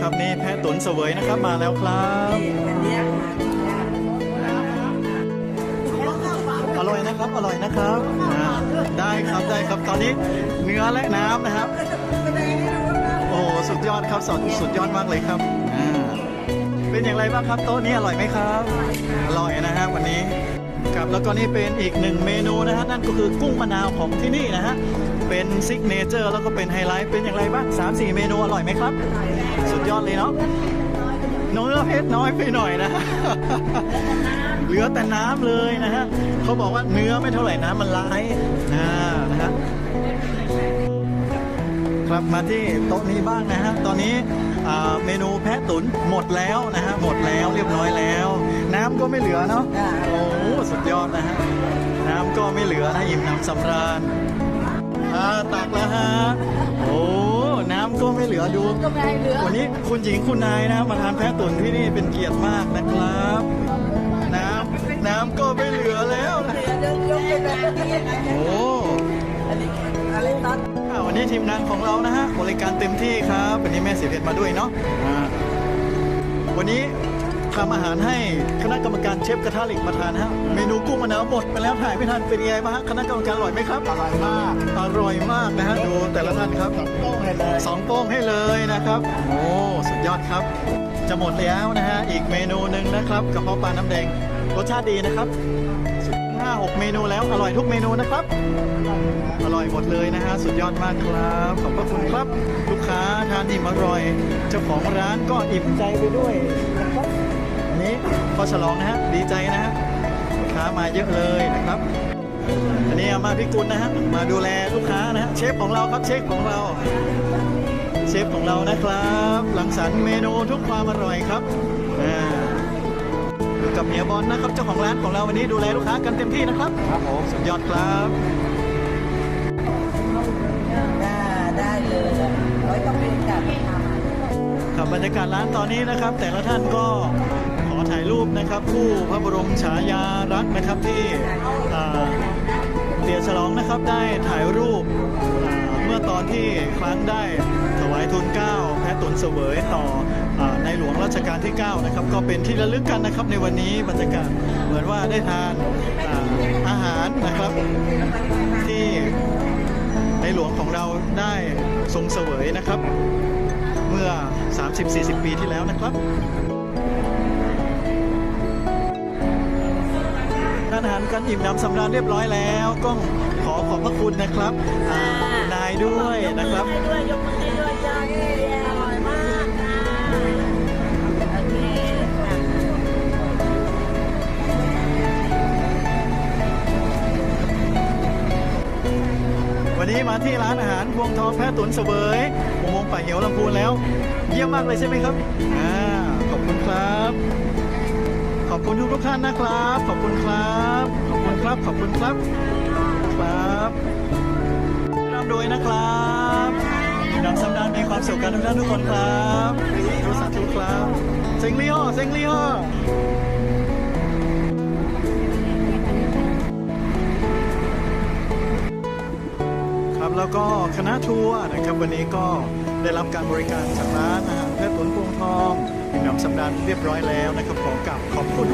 ครับนี่แพะตุนเสวยนะครับมาแล้วครับอร่อยนะครับอร่อยนะครับได้ครับได้ครับตอนนี้เนื้อและน้ำนะครับ โอ้สุดยอดครับสดสุดยอดมากเลยครับเป็นอย่างไรบ้างครับโต๊ะนี้อร่อยไหมครับ อร่อยนะฮะวันนี้ครับแล้วก็นี่เป็นอีกหนึ่งเมนูนะฮะนั่นก็คือกุ้งมะนาวของที่นี่นะฮะ เป็นซิกเนเจอร์แล้วก็เป็นไฮไลท์เป็นอย่างไรบ้าง3 4 เมนูอร่อยไหมครับ สุดยอดเลยเนาะเนื้อเพชรน้อยไปหน่อยนะ เหลือแต่น้ำเลยนะฮะเขาบอกว่าเนื้อไม่เท่าไหร่น้ำมันร้ายอ่านะฮะครับมาที่โต๊ะนี้บ้างนะฮะตอนนี้อ่าเมนูแพะตุ๋นหมดแล้วนะฮะหมดแล้วเรียบร้อยแล้ว น้ำก็ไม่เหลือเนาะโอ้โหสุดยอดนะฮะน้ำก็ไม่เหลือนะอิ่มน้ำสำราญ อ่าตักแล้วฮะ โอ้ น้ำก็ไม่เหลือดู ก็ไม่ให้เหลือวันนี้คุณหญิงคุณนายนะมาทานแพะตุ๋นที่นี่เป็นเกียรติมากนะครับ น้ำน้ำก็ไม่เหลือแล้วนะเดี๋ยวยกไปแบบนี้นะโอ้อันนี้อะไรตอนอ่าวันนี้ทีมงานของเรานะฮะบริการเต็มที่ครับ วันนี้แม่สีเพชรมาด้วยเนาะอ่าวันนี้ ทำอาหารให้คณะกรรมการเชฟกระทะเหล็กมาทานฮะเมนูกุ้งมะนาวหมดไปแล้วถ่ายไม่ทันเป็นยังไงบ้างฮะคณะกรรมการอร่อยไหมครับ อร่อยมาก อร่อยมากนะฮะดูแต่ละท่านครับโป้งให้เลยสองโป้งให้เลยนะครับ โอ้สุดยอดครับ จะหมดแล้วนะฮะอีกเมนูหนึ่งนะครับกระเพาะปลาน้ำแดงรสชาติดีนะครับสุดห้าหกเมนูแล้วอร่อยทุกเมนูนะครับ อร่อยหมดเลยนะฮะสุดยอดมากครับขอบพระคุณครับ ลูกค้าทานอิ่มอร่อย เจ้าของร้านก็อิ่มใจไปด้วยนะครับ อันนี้พอฉลองนะฮะดีใจนะฮะลูกค้ามาเยอะเลยนะครับ อันนี้อามาพิกุลนะฮะมาดูแลลูกค้านะฮะเชฟของเราครับเชฟของเรา เชฟของเรานะครับหลังสรรค์เมนูทุกความอร่อยครับอ่าอยู่กับเฮียบอลนะครับเจ้าของร้านของเราวันนี้ดูแลลูกค้ากันเต็มที่นะครับครับผมสุดยอดครับได้ได้เลยไว้ต้องเป็นกับทครับบรรยากาศร้านตอนนี้นะครับ แต่ละท่านก็ขอ ถ่ายรูปนะครับคู่พระบรมฉายารักษ์นะครับที่เตียฉลองนะครับได้ถ่ายรูปเมื่อตอนที่ครั้งได้ถวายทุนเกล้าแพะตุนเสวยต่ออในหลวงรัชกาลที่ 9 นะครับ ก็เป็นที่ระลึกกันนะครับในวันนี้บรรยากาศเหมือนว่าได้ทานอาอาหารนะครับ ที่ในหลวงของเราได้ทรงเสวยนะครับ เมื่อ 30-40 ปีที่แล้วนะครับานอาหารกันอิ่มน้ำสำราญเรียบร้อยแล้วก็ขอขอบพระคุณนะครับอ่านายด้วยนะครับ ให้ด้วยยกมือให้ด้วยจ้าที่อร่อยมากนะโอเคค่ะวันนี้มาที่ร้านอาหารพวงทองแพะตุ๋นเสวยอุโมงค์ป่าเหียวลำพูนแล้ว เยี่ยมมากเลยใช่ไหมครับอ่าขอบคุณครับ อบคุณทุกทุกท่านนะครับ ขอบคุณครับ ขอบคุณครับ ขอบคุณครับ ครับร่ำรวยนะครับนำสำราญมีความสุขกันทุกท่านทุกคนครับทุกสาธุครับเซ็งลี่ห่อเซ็งลี่ห่อครับแล้วก็คณะทัวร์นะครับวันนี้ก็ได้รับการบริการจากร้านอาหารแพทย์ตุนพวงทองนำสำราญเรียบร้อยแล้วนะครับขอกราบขอบคุณ